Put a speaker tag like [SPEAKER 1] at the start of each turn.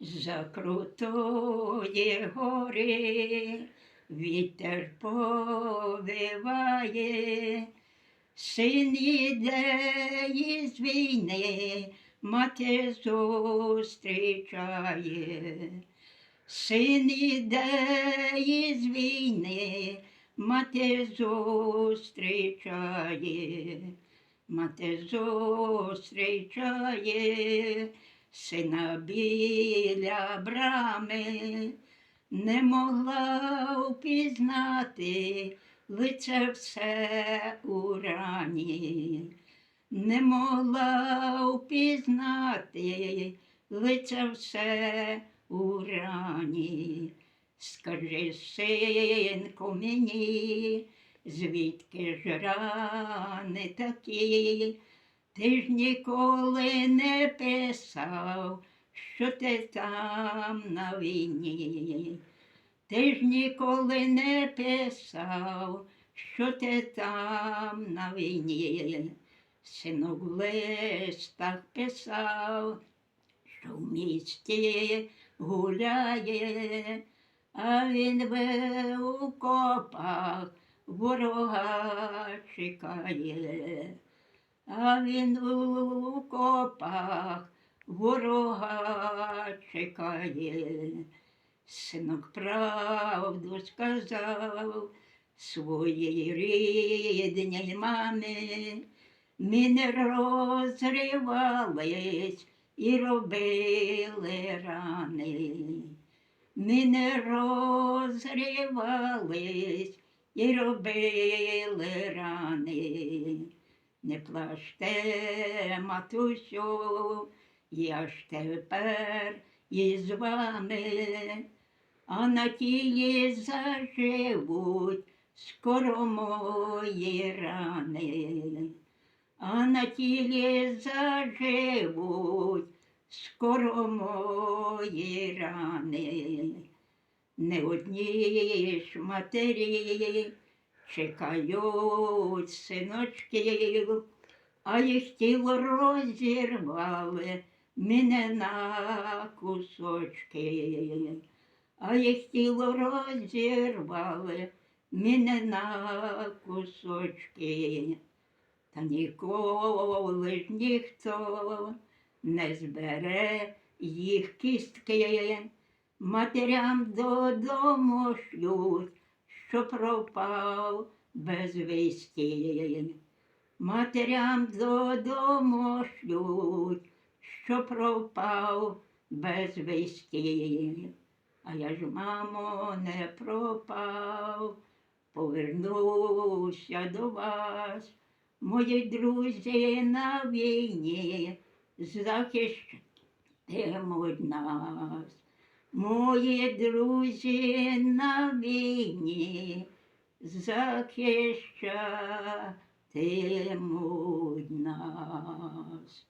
[SPEAKER 1] За крутої гори вітер повиває, син іде із війни, мати зустрічає. Син іде із війни, мати зустрічає, мати зустрічає, сина біля брами, не могла впізнати лице все у рані, не могла впізнати лице все у рані. Скажи, синку мені, звідки ж рани такі? Ти ж ніколи не писав, що ти там на війні. Ти ж ніколи не писав, що ти там на війні. Синок в листах писав, що в місті гуляє, а він в окопах ворога чекає, а він у окопах ворога чекає. Синок правду сказав своїй рідній мамі, ми не розривались і робили рани. Ми не розривались і робили рани. Не плачте, матусю, я ж тепер із вами, а на тілі заживуть скоро мої рани, а на тілі заживуть скоро мої рани. Не одні ж матері чекають синочків, а їх тіло розірвали мене на кусочки, а їх тіло розірвали мене на кусочки, та ніколи ж ніхто не збере їх кістки, матерям додому шлють, пропав без вісті. Матерям додому шлють, що пропав без вісті. А я ж, мамо, не пропав, повернуся до вас, мої друзі на війні захищатимуть нас. Мої друзі на війні захищатимуть нас.